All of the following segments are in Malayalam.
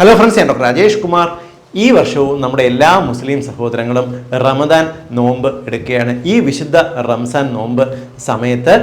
ഹലോ ഫ്രണ്ട്സ് ഞാൻ ഡോക്ടർ രാജേഷ് കുമാർ ഈ വർഷവും നമ്മുടെ എല്ലാ മുസ്ലിം സഹോദരങ്ങളും റമദാൻ നോമ്പ് എടുക്കുകയാണ്. ഈ വിശുദ്ധ റംസാൻ നോമ്പ് സമയത്ത്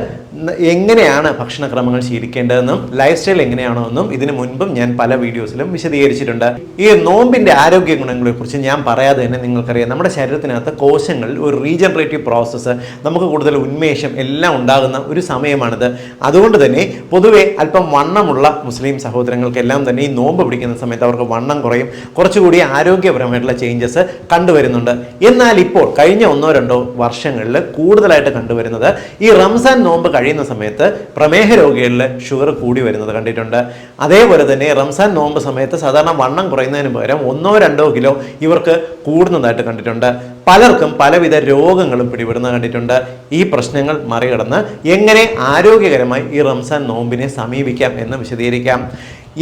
എങ്ങനെയാണ് ഭക്ഷണക്രമങ്ങൾ ശീലിക്കേണ്ടതെന്നും ലൈഫ് സ്റ്റൈൽ എങ്ങനെയാണോ എന്നും ഇതിനു മുൻപും ഞാൻ പല വീഡിയോസിലും വിശദീകരിച്ചിട്ടുണ്ട്. ഈ നോമ്പിന്റെ ആരോഗ്യ ഗുണങ്ങളെ കുറിച്ച് ഞാൻ പറയാതെ തന്നെ നിങ്ങൾക്കറിയാം. നമ്മുടെ ശരീരത്തിനകത്ത് കോശങ്ങളിൽ ഒരു റീജനറേറ്റീവ് പ്രോസസ്സ് നമുക്ക് കൂടുതൽ ഉന്മേഷം എല്ലാം ഉണ്ടാകുന്ന ഒരു സമയമാണിത്. അതുകൊണ്ട് തന്നെ പൊതുവെ അല്പം വണ്ണമുള്ള മുസ്ലിം സഹോദരങ്ങൾക്കെല്ലാം തന്നെ ഈ നോമ്പ് പിടിക്കുന്ന സമയത്ത് അവർക്ക് വണ്ണം കുറയും. കുറച്ചുകൂടി ആരോഗ്യപരമായിട്ടുള്ള ചേഞ്ചസ് കണ്ടുവരുന്നുണ്ട്. എന്നാൽ ഇപ്പോൾ കഴിഞ്ഞ ഒന്നോ രണ്ടോ വർഷങ്ങളിൽ കൂടുതലായിട്ട് കണ്ടുവരുന്നത് ഈ റംസാൻ നോമ്പ് കഴിയുന്ന സമയത്ത് പ്രമേഹ രോഗികളിൽ ഷുഗർ കൂടി വരുന്നത് കണ്ടിട്ടുണ്ട്. അതേപോലെ തന്നെ റംസാൻ നോമ്പ് സമയത്ത് സാധാരണ വണ്ണം കുറയുന്നതിന് പകരം ഒന്നോ രണ്ടോ കിലോ ഇവർക്ക് കൂടുന്നതായിട്ട് കണ്ടിട്ടുണ്ട്. പലർക്കും പലവിധ രോഗങ്ങളും പിടിപെടുന്നത് കണ്ടിട്ടുണ്ട്. ഈ പ്രശ്നങ്ങൾ മറികടന്ന് എങ്ങനെ ആരോഗ്യകരമായി ഈ റംസാൻ നോമ്പിനെ സമീപിക്കാം എന്ന് വിശദീകരിക്കാം.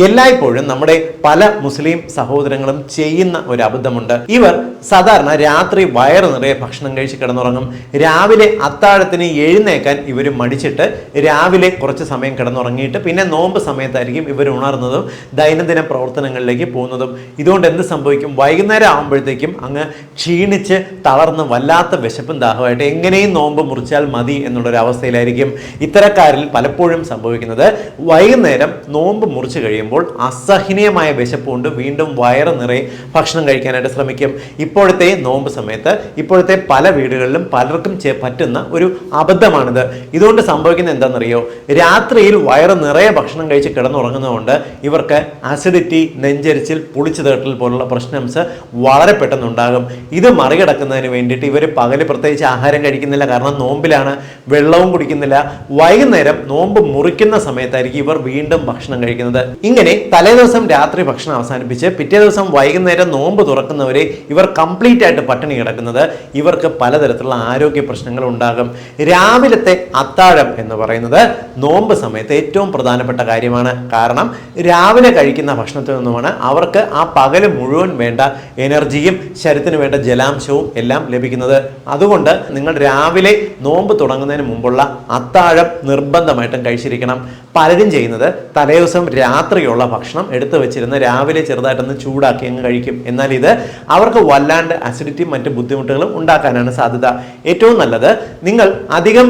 എല്ലായ്പ്പോഴും നമ്മുടെ പല മുസ്ലിം സഹോദരങ്ങളും ചെയ്യുന്ന ഒരു അബദ്ധമുണ്ട്. ഇവർ സാധാരണ രാത്രി വയറ് നിറയെ ഭക്ഷണം കഴിച്ച് കിടന്നുറങ്ങും. രാവിലെ അത്താഴത്തിന് എഴുന്നേക്കാൻ ഇവർ മടിച്ചിട്ട് രാവിലെ കുറച്ച് സമയം കിടന്നുറങ്ങിയിട്ട് പിന്നെ നോമ്പ് സമയത്തായിരിക്കും ഇവർ ഉണർന്നതും ദൈനംദിന പ്രവർത്തനങ്ങളിലേക്ക് പോകുന്നതും. ഇതുകൊണ്ട് എന്ത് സംഭവിക്കും? വൈകുന്നേരം ആകുമ്പോഴത്തേക്കും അങ്ങ് ക്ഷീണിച്ച് തളർന്ന് വല്ലാത്ത വിശപ്പും ദാഹമായിട്ട് എങ്ങനെയും നോമ്പ് മുറിച്ചാൽ മതി എന്നുള്ളൊരു അവസ്ഥയിലായിരിക്കും ഇത്തരക്കാരിൽ പലപ്പോഴും സംഭവിക്കുന്നത്. വൈകുന്നേരം നോമ്പ് മുറിച്ച് കഴിയുമ്പോൾ അസഹനീയമായ വിശപ്പ് കൊണ്ട് വീണ്ടും വയറ് നിറയെ ഭക്ഷണം കഴിക്കാനായിട്ട് ശ്രമിക്കും. ഇപ്പോഴത്തെ നോമ്പ് സമയത്ത് ഇപ്പോഴത്തെ പല വീടുകളിലും പലർക്കും പറ്റുന്ന ഒരു അബദ്ധമാണിത്. ഇതുകൊണ്ട് സംഭവിക്കുന്നത് എന്താണെന്നറിയോ? രാത്രിയിൽ വയറ് നിറയെ ഭക്ഷണം കഴിച്ച് കിടന്നുറങ്ങുന്നതുകൊണ്ട് ഇവർക്ക് അസിഡിറ്റി നെഞ്ചരിച്ചിൽ പുളിച്ചു തേട്ടൽ പോലുള്ള പ്രശ്നംസ് വളരെ പെട്ടെന്നുണ്ടാകും. ഇത് മറികടക്കുന്നതിന് വേണ്ടിയിട്ട് ഇവർ പകൽ പ്രത്യേകിച്ച് ആഹാരം കഴിക്കുന്നില്ല. കാരണം നോമ്പിലാണ് വെള്ളവും കുടിക്കുന്നില്ല. വൈകുന്നേരം നോമ്പ് മുറിക്കുന്ന സമയത്തായിരിക്കും ഇവർ വീണ്ടും ഭക്ഷണം കഴിക്കുന്നത്. ഇങ്ങനെ തലേദിവസം രാത്രി ഭക്ഷണം അവസാനിപ്പിച്ച് പിറ്റേ ദിവസം വൈകുന്നേരം നോമ്പ് തുറക്കുന്നവരെ ഇവർ കംപ്ലീറ്റ് ആയിട്ട് പട്ടിണി കിടക്കുന്നത് ഇവർക്ക് പലതരത്തിലുള്ള ആരോഗ്യ പ്രശ്നങ്ങൾ ഉണ്ടാകും. രാവിലത്തെ അത്താഴം എന്ന് പറയുന്നത് നോമ്പ് സമയത്ത് ഏറ്റവും പ്രധാനപ്പെട്ട കാര്യമാണ്. കാരണം രാവിലെ കഴിക്കുന്ന ഭക്ഷണത്തിൽ നിന്നുമാണ് അവർക്ക് ആ പകൽ മുഴുവൻ വേണ്ട എനർജിയും ശരീരത്തിന് വേണ്ട ജലാംശവും എല്ലാം ലഭിക്കുന്നത്. അതുകൊണ്ട് നിങ്ങൾ രാവിലെ നോമ്പ് തുടങ്ങുന്നതിന് മുമ്പുള്ള അത്താഴം നിർബന്ധമായിട്ടും കഴിച്ചിരിക്കണം. പലരും ചെയ്യുന്നത് തലേദിവസം രാത്രിയുള്ള ഭക്ഷണം എടുത്തു വെച്ചിരുന്ന് രാവിലെ ചെറുതായിട്ടൊന്ന് ചൂടാക്കി അങ്ങ് കഴിക്കും. എന്നാൽ ഇത് അവർക്ക് വല്ലാണ്ട് അസിഡിറ്റിയും മറ്റ് ബുദ്ധിമുട്ടുകളും ഉണ്ടാക്കാനാണ് സാധ്യത. ഏറ്റവും നല്ലത് നിങ്ങൾ അധികം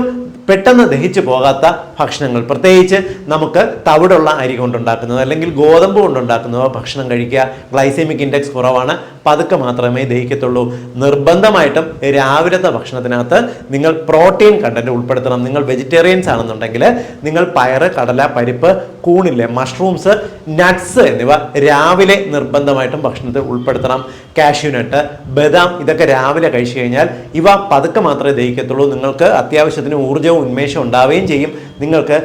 പെട്ടെന്ന് ദഹിച്ചു പോകാത്ത ഭക്ഷണങ്ങൾ പ്രത്യേകിച്ച് നമുക്ക് തവിടുള്ള അരി കൊണ്ടുണ്ടാക്കുന്നത് അല്ലെങ്കിൽ ഗോതമ്പ് കൊണ്ടുണ്ടാക്കുന്നതോ ഭക്ഷണം കഴിക്കുക. ഗ്ലൈസെമിക് ഇൻഡെക്സ് കുറവാണ്. പതുക്കെ മാത്രമേ ദഹിക്കത്തുള്ളൂ. നിർബന്ധമായിട്ടും രാവിലത്തെ ഭക്ഷണത്തിനകത്ത് നിങ്ങൾ പ്രോട്ടീൻ കണ്ടന്റ് ഉൾപ്പെടുത്തണം. നിങ്ങൾ വെജിറ്റേറിയൻസ് ആണെന്നുണ്ടെങ്കിൽ നിങ്ങൾ പയറ് കടല പരിപ്പ് കൂണില്ലേ മഷ്റൂംസ് നട്ട്സ് എന്നിവ രാവിലെ നിർബന്ധമായിട്ടും ഭക്ഷണത്തിൽ ഉൾപ്പെടുത്തണം. കാഷ്യൂനട്ട് ബദാം ഇതൊക്കെ രാവിലെ കഴിച്ചു കഴിഞ്ഞാൽ ഇവ പതുക്കെ മാത്രമേ ദഹിക്കത്തുള്ളൂ. നിങ്ങൾക്ക് അത്യാവശ്യത്തിന് ഊർജവും ഉന്മേഷവും ഉണ്ടാവുകയും ചെയ്യും. നിങ്ങൾക്ക്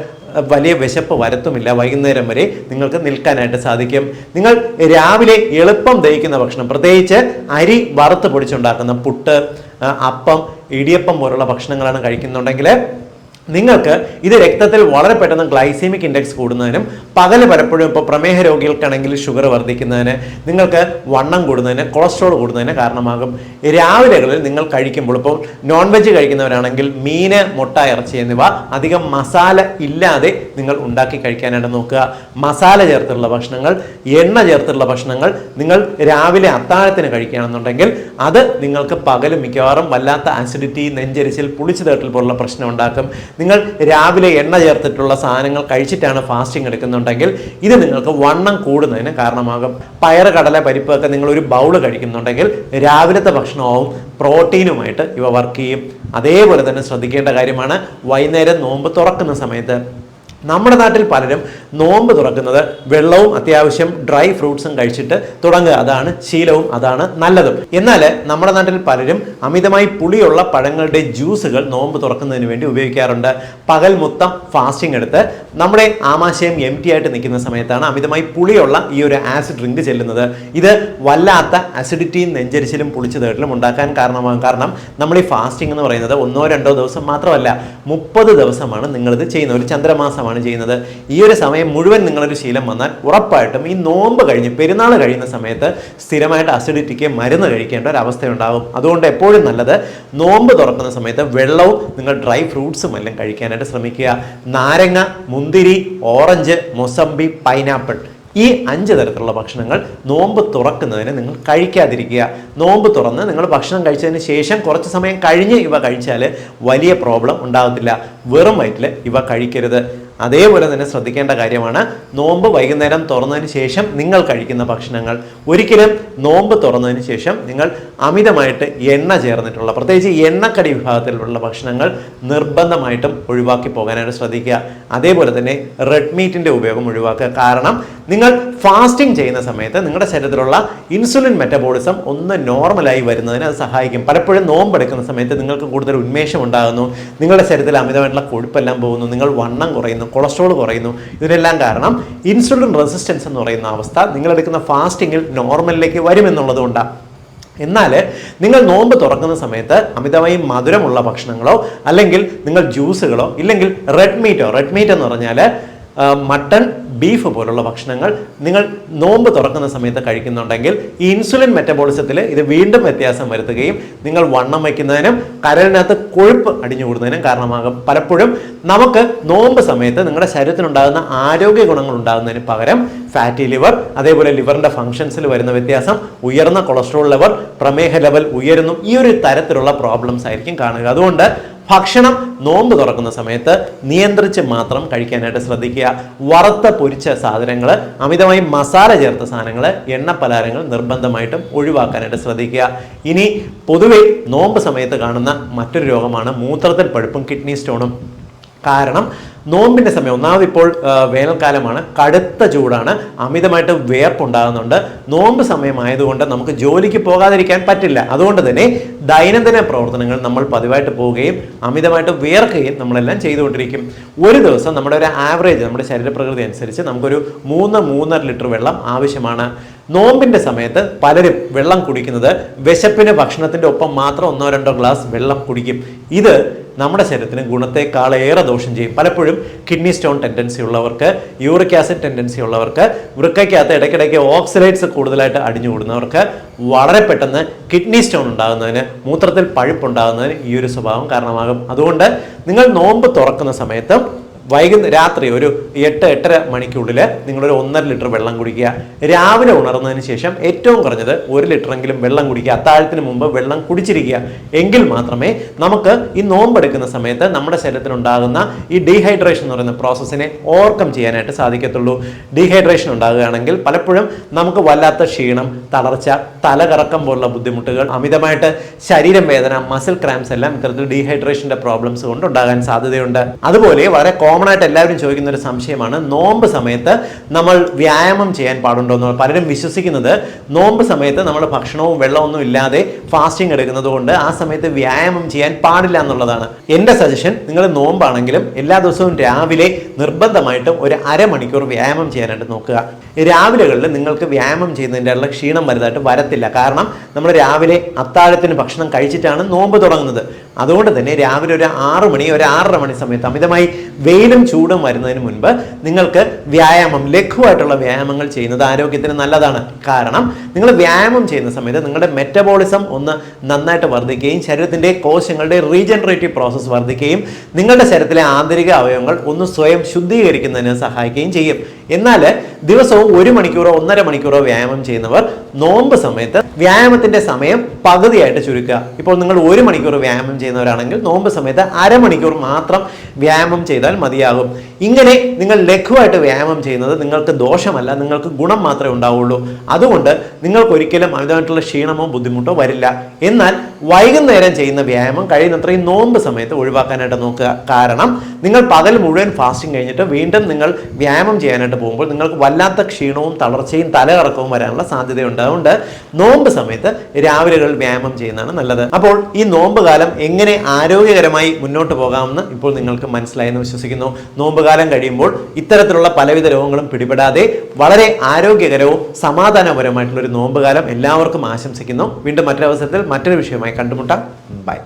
വലിയ വിശപ്പ് വരത്തുമില്ല. വൈകുന്നേരം വരെ നിങ്ങൾക്ക് നിൽക്കാനായിട്ട് സാധിക്കും. നിങ്ങൾ രാവിലെ എളുപ്പം ദഹിക്കുന്ന ഭക്ഷണം പ്രത്യേകിച്ച് അരി വറുത്ത് പൊടിച്ചുണ്ടാക്കുന്ന പുട്ട് അപ്പം ഇടിയപ്പം പോലുള്ള ഭക്ഷണങ്ങളാണ് കഴിക്കുന്നുണ്ടെങ്കിൽ നിങ്ങൾക്ക് ഇത് രക്തത്തിൽ വളരെ പെട്ടെന്ന് ഗ്ലൈസീമിക് ഇൻഡെക്സ് കൂടുന്നതിനും പകൽ പലപ്പോഴും ഇപ്പോൾ പ്രമേഹ രോഗികൾക്കാണെങ്കിൽ ഷുഗർ വർദ്ധിക്കുന്നതിന് നിങ്ങൾക്ക് വണ്ണം കൂടുന്നതിന് കൊളസ്ട്രോൾ കൂടുന്നതിന് കാരണമാകും. രാവിലെകളിൽ നിങ്ങൾ കഴിക്കുമ്പോൾ ഇപ്പോൾ നോൺ വെജ് കഴിക്കുന്നവരാണെങ്കിൽ മീന് മുട്ട ഇറച്ചി എന്നിവ അധികം മസാല ഇല്ലാതെ നിങ്ങൾ ഉണ്ടാക്കി കഴിക്കാനായിട്ട് നോക്കുക. മസാല ചേർത്തുള്ള ഭക്ഷണങ്ങൾ എണ്ണ ചേർത്തുള്ള ഭക്ഷണങ്ങൾ നിങ്ങൾ രാവിലെ അത്താഴത്തിന് കഴിക്കുകയാണെന്നുണ്ടെങ്കിൽ അത് നിങ്ങൾക്ക് പകലും മിക്കവാറും വല്ലാത്ത അസിഡിറ്റി നെഞ്ചരിച്ചിൽ പുളിച്ചു തേട്ടൽ പോലുള്ള പ്രശ്നം ഉണ്ടാക്കും. നിങ്ങൾ രാവിലെ എണ്ണ ചേർത്തിട്ടുള്ള സാധനങ്ങൾ കഴിച്ചിട്ടാണ് ഫാസ്റ്റിംഗ് എടുക്കുന്നുണ്ടെങ്കിൽ ഇത് നിങ്ങൾക്ക് വണ്ണം കൂടുന്നതിന് കാരണമാകും. പയർ കടല പരിപ്പ് ഒക്കെ നിങ്ങൾ ഒരു ബൗൾ കഴിക്കുന്നുണ്ടെങ്കിൽ രാവിലത്തെ ഭക്ഷണവും പ്രോട്ടീനുമായിട്ട് ഇവ വർക്ക് ചെയ്യും. അതേപോലെ തന്നെ ശ്രദ്ധിക്കേണ്ട കാര്യമാണ് വൈകുന്നേരം നോമ്പ് തുറക്കുന്ന സമയത്ത് നമ്മുടെ നാട്ടിൽ പലരും നോമ്പ് തുറക്കുന്നത് വെള്ളവും അത്യാവശ്യം ഡ്രൈ ഫ്രൂട്ട്സും കഴിച്ചിട്ട് തുടങ്ങുക. അതാണ് ശീലവും അതാണ് നല്ലതും. എന്നാൽ നമ്മുടെ നാട്ടിൽ പലരും അമിതമായി പുളിയുള്ള പഴങ്ങളുടെ ജ്യൂസുകൾ നോമ്പ് തുറക്കുന്നതിന് വേണ്ടി ഉപയോഗിക്കാറുണ്ട്. പകൽ മൊത്തം ഫാസ്റ്റിംഗ് എടുത്ത് നമ്മുടെ ആമാശയം എം ടി ആയിട്ട് നിൽക്കുന്ന സമയത്താണ് അമിതമായി പുളിയുള്ള ഈ ഒരു ആസിഡ് ഡ്രിങ്ക് ചെല്ലുന്നത്. ഇത് വല്ലാത്ത അസിഡിറ്റിയും നെഞ്ചരിച്ചിലും പുളിച്ചു തേട്ടലും ഉണ്ടാക്കാൻ കാരണമാകും കാരണം നമ്മൾ ഈ ഫാസ്റ്റിംഗ് എന്ന് പറയുന്നത് ഒന്നോ രണ്ടോ ദിവസം മാത്രമല്ല മുപ്പത് ദിവസമാണ് നിങ്ങളിത് ചെയ്യുന്നത്. ഒരു ചന്ദ്രമാസമാണ്. ചെയ്യുന്നത്. ഈ ഒരു സമയം മുഴുവൻ നിങ്ങളൊരു ശീലം വന്നാൽ ഉറപ്പായിട്ടും ഈ നോമ്പ് കഴിഞ്ഞ് പെരുന്നാൾ കഴിയുന്ന സമയത്ത് സ്ഥിരമായിട്ട് അസിഡിറ്റിക്ക് മരുന്ന് കഴിക്കേണ്ട ഒരു അവസ്ഥയുണ്ടാകും. അതുകൊണ്ട് എപ്പോഴും നല്ലത് നോമ്പ് തുറക്കുന്ന സമയത്ത് വെള്ളവും നിങ്ങൾ ഡ്രൈ ഫ്രൂട്ട്സും എല്ലാം കഴിക്കാനായിട്ട് ശ്രമിക്കുക. നാരങ്ങ മുന്തിരി ഓറഞ്ച് മൊസമ്പി പൈനാപ്പിൾ ഈ അഞ്ച് തരത്തിലുള്ള ഭക്ഷണങ്ങൾ നോമ്പ് തുറക്കുന്നതിന് നിങ്ങൾ കഴിക്കാതിരിക്കുക. നോമ്പ് തുറന്ന് നിങ്ങൾ ഭക്ഷണം കഴിച്ചതിന് ശേഷം കുറച്ച് സമയം കഴിഞ്ഞ് ഇവ കഴിച്ചാൽ വലിയ പ്രോബ്ലം ഉണ്ടാകത്തില്ല. വെറും വയറ്റിൽ ഇവ കഴിക്കരുത്. അതേപോലെ തന്നെ ശ്രദ്ധിക്കേണ്ട കാര്യമാണ്. നോമ്പ് വൈകുന്നേരം തുറന്നതിന് ശേഷം നിങ്ങൾ കഴിക്കുന്ന ഭക്ഷണങ്ങൾ. ഒരിക്കലും നോമ്പ് തുറന്നതിന് ശേഷം നിങ്ങൾ അമിതമായിട്ട് എണ്ണ ചേർന്നിട്ടുള്ള പ്രത്യേകിച്ച് എണ്ണക്കടി വിഭാഗത്തിലുള്ള ഭക്ഷണങ്ങൾ നിർബന്ധമായിട്ടും ഒഴിവാക്കി പോകാനായിട്ട് ശ്രദ്ധിക്കുക. അതേപോലെ തന്നെ റെഡ് മീറ്റിന്റെ ഉപയോഗം ഒഴിവാക്കുക. കാരണം നിങ്ങൾ ഫാസ്റ്റിംഗ് ചെയ്യുന്ന സമയത്ത് നിങ്ങളുടെ ശരീരത്തിലുള്ള ഇൻസുലിൻ മെറ്റബോളിസം ഒന്ന് നോർമലായി വരുന്നതിന് അത് സഹായിക്കും. പലപ്പോഴും നോമ്പെടുക്കുന്ന സമയത്ത് നിങ്ങൾക്ക് കൂടുതൽ ഉന്മേഷം ഉണ്ടാകുന്നു. നിങ്ങളുടെ ശരീരത്തിൽ അമിതമായിട്ടുള്ള കൊഴുപ്പെല്ലാം പോകുന്നു. നിങ്ങൾ വണ്ണം കുറയുന്നു. കൊളസ്ട്രോൾ കുറയുന്നു. ഇതിനെല്ലാം കാരണം ഇൻസുലിൻ റെസിസ്റ്റൻസ് എന്ന് പറയുന്ന അവസ്ഥ നിങ്ങൾ എടുക്കുന്ന ഫാസ്റ്റിങ്ങിൽ നോർമലിലേക്ക് വരുമെന്നുള്ളത് കൊണ്ടാണ് എന്നാൽ നിങ്ങൾ നോമ്പ് തുറക്കുന്ന സമയത്ത് അമിതമായി മധുരമുള്ള ഭക്ഷണങ്ങളോ അല്ലെങ്കിൽ നിങ്ങൾ ജ്യൂസുകളോ ഇല്ലെങ്കിൽ റെഡ് മീറ്റോ റെഡ് മീറ്റ് എന്ന് പറഞ്ഞാൽ മട്ടൺ ബീഫ് പോലുള്ള ഭക്ഷണങ്ങൾ നിങ്ങൾ നോമ്പ് തുറക്കുന്ന സമയത്ത് കഴിക്കുന്നുണ്ടെങ്കിൽ ഈ ഇൻസുലിൻ മെറ്റബോളിസത്തിൽ ഇത് വീണ്ടും വ്യത്യാസം വരുത്തുകയും നിങ്ങൾ വണ്ണം വയ്ക്കുന്നതിനും കരളിനകത്ത് കൊഴുപ്പ് അടിഞ്ഞു കൂടുന്നതിനും കാരണമാകും. പലപ്പോഴും നമുക്ക് നോമ്പ് സമയത്ത് നിങ്ങളുടെ ശരീരത്തിനുണ്ടാകുന്ന ആരോഗ്യ ഗുണങ്ങൾ ഉണ്ടാകുന്നതിന് പകരം ഫാറ്റി ലിവർ അതേപോലെ ലിവറിന്റെ ഫംഗ്ഷൻസിൽ വരുന്ന വ്യത്യാസം ഉയർന്ന കൊളസ്ട്രോൾ ലെവൽ പ്രമേഹ ലെവൽ ഉയരുന്നു. ഈ ഒരു തരത്തിലുള്ള പ്രോബ്ലംസ് ആയിരിക്കും കാണുക. അതുകൊണ്ട് ഭക്ഷണം നോമ്പ് തുറക്കുന്ന സമയത്ത് നിയന്ത്രിച്ച് മാത്രം കഴിക്കാനായിട്ട് ശ്രദ്ധിക്കുക. വറുത്ത പൊരിച്ച സാധനങ്ങൾ അമിതമായി മസാല ചേർത്ത സാധനങ്ങൾ എണ്ണ പലഹാരങ്ങൾ നിർബന്ധമായിട്ടും ഒഴിവാക്കാനായിട്ട് ശ്രദ്ധിക്കുക. ഇനി പൊതുവെ നോമ്പ് സമയത്ത് കാണുന്ന മറ്റൊരു രോഗമാണ് മൂത്രത്തിൽ പഴുപ്പും കിഡ്നി സ്റ്റോണും. കാരണം നോമ്പിന്റെ സമയം ഒന്നാമത് ഇപ്പോൾ വേനൽക്കാലമാണ്. കടുത്ത ചൂടാണ്. അമിതമായിട്ട് വേർപ്പുണ്ടാകുന്നുണ്ട് നോമ്പ് സമയമായതുകൊണ്ട് നമുക്ക് ജോലിക്ക് പോകാതിരിക്കാൻ പറ്റില്ല. അതുകൊണ്ട് തന്നെ ദൈനംദിന പ്രവർത്തനങ്ങൾ നമ്മൾ പതിവായിട്ട് പോവുകയും അമിതമായിട്ട് വിയർക്കുകയും നമ്മളെല്ലാം ചെയ്തുകൊണ്ടിരിക്കും. ഒരു ദിവസം നമ്മുടെ ഒരു ആവറേജ് നമ്മുടെ ശരീരപ്രകൃതി അനുസരിച്ച് നമുക്കൊരു മൂന്ന് മൂന്നര ലിറ്റർ വെള്ളം ആവശ്യമാണ്. നോമ്പിന്റെ സമയത്ത് പലരും വെള്ളം കുടിക്കുന്നത് വിശപ്പിന് ഭക്ഷണത്തിന്റെ ഒപ്പം മാത്രം ഒന്നോ രണ്ടോ ഗ്ലാസ് വെള്ളം കുടിക്കും. ഇത് നമ്മുടെ ശരീരത്തിന് ഗുണത്തെക്കാളേറെ ദോഷം ചെയ്യും. പലപ്പോഴും കിഡ്നി സ്റ്റോൺ ടെൻഡൻസി ഉള്ളവർക്ക് യൂറിക് ആസിഡ് ടെൻഡൻസി ഉള്ളവർക്ക് വൃക്കയ്ക്കകത്ത് ഇടയ്ക്കിടയ്ക്ക് ഓക്സിഡൈറ്റ്സ് കൂടുതലായിട്ട് അടിഞ്ഞുകൂടുന്നവർക്ക് വളരെ പെട്ടെന്ന് കിഡ്നി സ്റ്റോൺ ഉണ്ടാകുന്നതിന് മൂത്രത്തിൽ പഴുപ്പുണ്ടാകുന്നതിന് ഈ ഒരു സ്വഭാവം കാരണമാകും. അതുകൊണ്ട് നിങ്ങൾ നോമ്പ് തുറക്കുന്ന സമയത്ത് വൈകുന്ന രാത്രി ഒരു എട്ട് എട്ടര മണിക്കുള്ളിൽ നിങ്ങളൊരു ഒന്നര ലിറ്റർ വെള്ളം കുടിക്കുക. രാവിലെ ഉണർന്നതിന് ശേഷം ഏറ്റവും കുറഞ്ഞത് ഒരു ലിറ്ററെങ്കിലും വെള്ളം കുടിക്കുക. അത്താഴത്തിന് മുമ്പ് വെള്ളം കുടിച്ചിരിക്കുക. എങ്കിൽ മാത്രമേ നമുക്ക് ഈ നോമ്പെടുക്കുന്ന സമയത്ത് നമ്മുടെ ശരീരത്തിനുണ്ടാകുന്ന ഈ ഡീഹൈഡ്രേഷൻ എന്ന് പറയുന്ന പ്രോസസ്സിനെ ഓവർകം ചെയ്യാനായിട്ട് സാധിക്കത്തുള്ളൂ. ഡീഹൈഡ്രേഷൻ ഉണ്ടാകുകയാണെങ്കിൽ പലപ്പോഴും നമുക്ക് വല്ലാത്ത ക്ഷീണം തളർച്ച തലകറക്കം പോലുള്ള ബുദ്ധിമുട്ടുകൾ അമിതമായിട്ട് ശരീരം വേദന മസിൽ ക്രാംസ് എല്ലാം ഇത്തരത്തിൽ ഡീഹൈഡ്രേഷന്റെ പ്രോബ്ലംസ് കൊണ്ട് ഉണ്ടാകാൻ സാധ്യതയുണ്ട്. അതുപോലെ വളരെ കോമൺ ആയിട്ട് എല്ലാവരും ചോദിക്കുന്ന ഒരു സംശയമാണ്. നോമ്പ് സമയത്ത് നമ്മൾ വ്യായാമം ചെയ്യാൻ പാടുണ്ടോ എന്ന് പലരും വിശ്വസിക്കുന്നത് നോമ്പ് സമയത്ത് നമ്മൾ ഭക്ഷണവും വെള്ളമൊന്നും ഇല്ലാതെ ഫാസ്റ്റിംഗ് എടുക്കുന്നത് കൊണ്ട് ആ സമയത്ത് വ്യായാമം ചെയ്യാൻ പാടില്ല എന്നുള്ളതാണ്. എന്റെ സജഷൻ നിങ്ങൾ നോമ്പാണെങ്കിലും എല്ലാ ദിവസവും രാവിലെ നിർബന്ധമായിട്ടും ഒരു അരമണിക്കൂർ വ്യായാമം ചെയ്യാനായിട്ട് നോക്കുക. രാവിലെകളിൽ നിങ്ങൾക്ക് വ്യായാമം ചെയ്യുന്നതിന്റെ ക്ഷീണം വലുതായിട്ട് വരത്തില്ല. കാരണം നമ്മൾ രാവിലെ അത്താഴത്തിന് ഭക്ഷണം കഴിച്ചിട്ടാണ് നോമ്പ് തുടങ്ങുന്നത്. അതുകൊണ്ട് തന്നെ രാവിലെ ഒരു ആറ് മണി ഒരു ആറര മണി സമയത്ത് അമിതമായി വെയിലും ചൂടും വരുന്നതിന് മുൻപ് നിങ്ങൾക്ക് വ്യായാമം ലഘുവായിട്ടുള്ള വ്യായാമങ്ങൾ ചെയ്യുന്നത് ആരോഗ്യത്തിന് നല്ലതാണ്. കാരണം നിങ്ങൾ വ്യായാമം ചെയ്യുന്ന സമയത്ത് നിങ്ങളുടെ മെറ്റബോളിസം ഒന്ന് നന്നായിട്ട് വർദ്ധിക്കുകയും ശരീരത്തിന്റെ കോശങ്ങളുടെ റീജനറേറ്റീവ് പ്രോസസ്സ് വർദ്ധിക്കുകയും നിങ്ങളുടെ ശരീരത്തിലെ ആന്തരിക അവയവങ്ങൾ ഒന്ന് സ്വയം ശുദ്ധീകരിക്കുന്നതിന് സഹായിക്കുകയും ചെയ്യും. എന്നാൽ ദിവസവും ഒരു മണിക്കൂറോ ഒന്നര മണിക്കൂറോ വ്യായാമം ചെയ്യുന്നവർ നോമ്പ് സമയത്ത് വ്യായാമത്തിന്റെ സമയം പകുതിയായിട്ട് ചുരുക്കുക. ഇപ്പോൾ നിങ്ങൾ ഒരു മണിക്കൂർ വ്യായാമം ചെയ്യുന്നവരാണെങ്കിൽ നോമ്പ് സമയത്ത് അരമണിക്കൂർ മാത്രം വ്യായാമം ചെയ്താൽ മതിയാകും. ഇങ്ങനെ നിങ്ങൾ ലഘുവായിട്ട് വ്യായാമം ചെയ്യുന്നത് നിങ്ങൾക്ക് ദോഷമല്ല നിങ്ങൾക്ക് ഗുണം മാത്രമേ ഉണ്ടാവുള്ളൂ. അതുകൊണ്ട് നിങ്ങൾക്ക് ഒരിക്കലും അമിതമായിട്ടുള്ള ക്ഷീണമോ ബുദ്ധിമുട്ടോ വരില്ല. എന്നാൽ വൈകുന്നേരം ചെയ്യുന്ന വ്യായാമം കഴിയുന്നത്രയും നോമ്പ് സമയത്ത് ഒഴിവാക്കാനായിട്ട് നോക്കുക. കാരണം നിങ്ങൾ പകൽ മുഴുവൻ ഫാസ്റ്റിംഗ് കഴിഞ്ഞിട്ട് വീണ്ടും നിങ്ങൾ വ്യായാമം ചെയ്യാനായിട്ട് പോകുമ്പോൾ നിങ്ങൾക്ക് വല്ലാത്ത ക്ഷീണവും തളർച്ചയും തലകറക്കവും വരാനുള്ള സാധ്യതയുണ്ട്. അതുകൊണ്ട് നോമ്പ് സമയത്ത് രാവിലെകളിൽ വ്യായാമം ചെയ്യുന്നതാണ് നല്ലത്. അപ്പോൾ ഈ നോമ്പ് കാലം എങ്ങനെ ആരോഗ്യകരമായി മുന്നോട്ട് പോകാമെന്ന് ഇപ്പോൾ നിങ്ങൾക്ക് മനസ്സിലായെന്ന് വിശ്വസിക്കുന്നു. നോമ്പ് കാലം കഴിയുമ്പോൾ ഇത്തരത്തിലുള്ള പലവിധ രോഗങ്ങളും പിടിപെടാതെ വളരെ ആരോഗ്യകരവും സമാധാനപരമായിട്ടുള്ള ഒരു നോമ്പ് കാലം എല്ലാവർക്കും ആശംസിക്കുന്നു. വീണ്ടും മറ്റൊരവസരത്തിൽ മറ്റൊരു വിഷയമായി കണ്ടുമുട്ടാം. ബൈ.